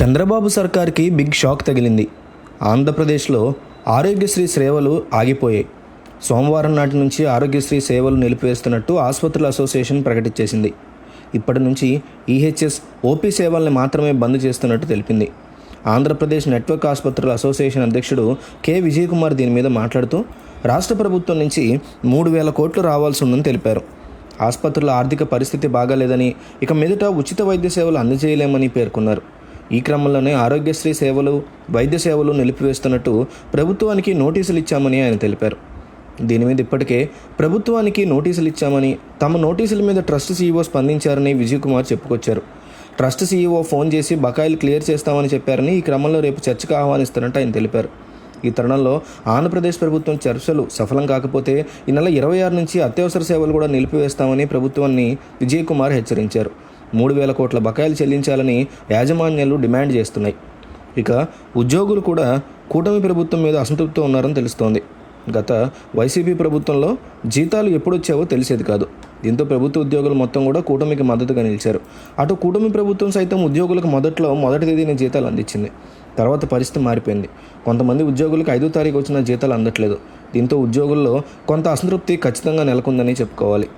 Chandrababu సర్కార్కి big shock తగిలింది. ఆంధ్రప్రదేశ్లో ఆరోగ్యశ్రీ సేవలు ఆగిపోయాయి. సోమవారం నాటి నుంచి ఆరోగ్యశ్రీ సేవలు నిలిపివేస్తున్నట్టు ఆసుపత్రుల అసోసియేషన్ ప్రకటించేసింది. ఇప్పటి నుంచి ఈహెచ్ఎస్ ఓపీ సేవల్ని మాత్రమే బంద్ చేస్తున్నట్టు తెలిపింది. ఆంధ్రప్రదేశ్ నెట్వర్క్ ఆసుపత్రుల అసోసియేషన్ అధ్యక్షుడు కె. విజయ్ కుమార్ దీని మీద మాట్లాడుతూ రాష్ట్ర ప్రభుత్వం నుంచి మూడు వేల కోట్లు రావాల్సి ఉందని తెలిపారు. ఆసుపత్రుల ఆర్థిక పరిస్థితి బాగాలేదని ఇక మీదట ఉచిత వైద్య సేవలు అందజేయలేమని పేర్కొన్నారు. ఈ క్రమంలోనే ఆరోగ్యశ్రీ సేవలు వైద్య సేవలు నిలిపివేస్తున్నట్టు ప్రభుత్వానికి నోటీసులు ఇచ్చామని ఆయన తెలిపారు. దీని మీద ఇప్పటికే ప్రభుత్వానికి నోటీసులు ఇచ్చామని తమ నోటీసుల మీద ట్రస్ట్ సీఈఓ స్పందించారని విజయ్ కుమార్ చెప్పుకొచ్చారు. ట్రస్ట్ సీఈఓ ఫోన్ చేసి బకాయిలు క్లియర్ చేస్తామని చెప్పారని ఈ క్రమంలో రేపు చర్చకు ఆహ్వానిస్తున్నట్టు ఆయన తెలిపారు. ఈ తరుణంలో ఆంధ్రప్రదేశ్ ప్రభుత్వం చర్చలు సఫలం కాకపోతే ఈ నెల ఇరవై ఆరు నుంచి అత్యవసర సేవలు కూడా నిలిపివేస్తామని ప్రభుత్వాన్ని విజయ్ కుమార్ హెచ్చరించారు. మూడు వేల కోట్ల బకాయిలు చెల్లించాలని యాజమాన్యాలు డిమాండ్ చేస్తున్నాయి. ఇక ఉద్యోగులు కూడా కూటమి ప్రభుత్వం మీద అసంతృప్తితో ఉన్నారని తెలుస్తోంది. గత వైసీపీ ప్రభుత్వంలో జీతాలు ఎప్పుడొచ్చావో తెలిసేది కాదు. దీంతో ప్రభుత్వ ఉద్యోగులు మొత్తం కూడా కూటమికి మద్దతుగా నిలిచారు. అటు కూటమి ప్రభుత్వం సైతం ఉద్యోగులకు మొదట్లో మొదటి తేదీన జీతాలు అందించింది. తర్వాత పరిస్థితి మారిపోయింది. కొంతమంది ఉద్యోగులకు ఐదో తారీఖు వచ్చిన జీతాలు అందట్లేదు. దీంతో ఉద్యోగుల్లో కొంత అసంతృప్తి ఖచ్చితంగా నెలకొందని చెప్పుకోవాలి.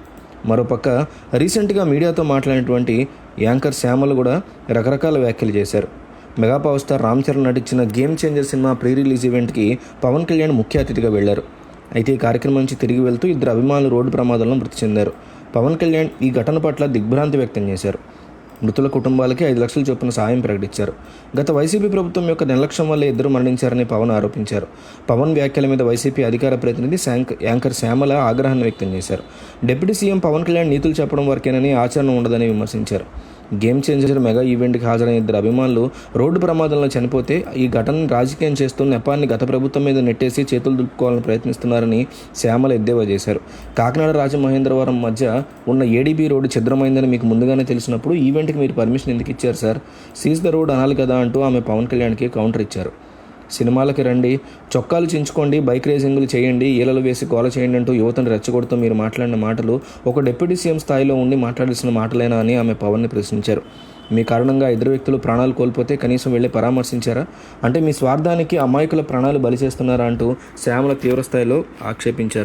మరోపక్క రీసెంట్గా మీడియాతో మాట్లాడినటువంటి యాంకర్ శ్యామలు కూడా రకరకాల వ్యాఖ్యలు చేశారు. Mega power star Ram Charan నటించిన గేమ్ చేంజర్ సినిమా ప్రీ రిలీజ్ ఈవెంట్కి పవన్ కళ్యాణ్ ముఖ్య అతిథిగా వెళ్ళారు అయితే ఈ కార్యక్రమం నుంచి తిరిగి వెళ్తూ ఇద్దరు అభిమానులు రోడ్డు ప్రమాదంలో మృతి చెందారు. పవన్ కళ్యాణ్ ఈ ఘటన పట్ల దిగ్భ్రాంతి వ్యక్తం చేశారు. మృతుల కుటుంబాలకి ఐదు లక్షల చొప్పున సాయం ప్రకటించారు. గత వైసీపీ ప్రభుత్వం యొక్క నిర్లక్ష్యం వల్ల ఇద్దరు మరణించారని పవన్ ఆరోపించారు. పవన్ వ్యాఖ్యల మీద వైసీపీ అధికార ప్రతినిధి శాంక్ యాంకర్ శ్యామల ఆగ్రహాన్ని వ్యక్తం చేశారు. డిప్యూటీ సీఎం పవన్ కళ్యాణ్ నీతులు చెప్పడం వరకేనని ఆచరణ ఉండదని విమర్శించారు. గేమ్ చేంజర్ మెగా ఈవెంట్కి హాజరైన ఇద్దరు అభిమానులు రోడ్డు ప్రమాదంలో చనిపోతే ఈ ఘటనను రాజకీయం చేస్తూ నెపాన్ని గత ప్రభుత్వం మీద నెట్టేసి చేతులు దులుపుకోవాలని ప్రయత్నిస్తున్నారని శ్యామల ఎద్దేవా చేశారు. కాకినాడ రాజమహేంద్రవరం మధ్య ఉన్న ఏడీబీ రోడ్డు ఛిద్రమైందని మీకు ముందుగానే తెలిసినప్పుడు ఈవెంట్కి మీరు పర్మిషన్ ఎందుకు ఇచ్చారు సార్? సీజ్ ద రోడ్ అనాలి కదా అంటూ ఆమె పవన్ కళ్యాణ్కి కౌంటర్ ఇచ్చారు. సినిమాలకి రండి చొక్కాలు చించుకోండి బైక్ రేసింగ్లు చేయండి ఈలలు వేసి గోల చేయండి అంటూ యువతను రెచ్చగొడుతూ మీరు మాట్లాడిన మాటలు ఒక డిప్యూటీ సీఎం స్థాయిలో ఉండి మాట్లాడాల్సిన మాటలేనా అని ఆమె పవన్ని ప్రశ్నించారు. మీ కారణంగా ఇద్దరు వ్యక్తులు ప్రాణాలు కోల్పోతే కనీసం వెళ్ళి పరామర్శించారా? అంటే మీ స్వార్థానికి అమాయకుల ప్రాణాలు బలి చేస్తున్నారా అంటూ శ్యామల తీవ్రస్థాయిలో ఆక్షేపించారు.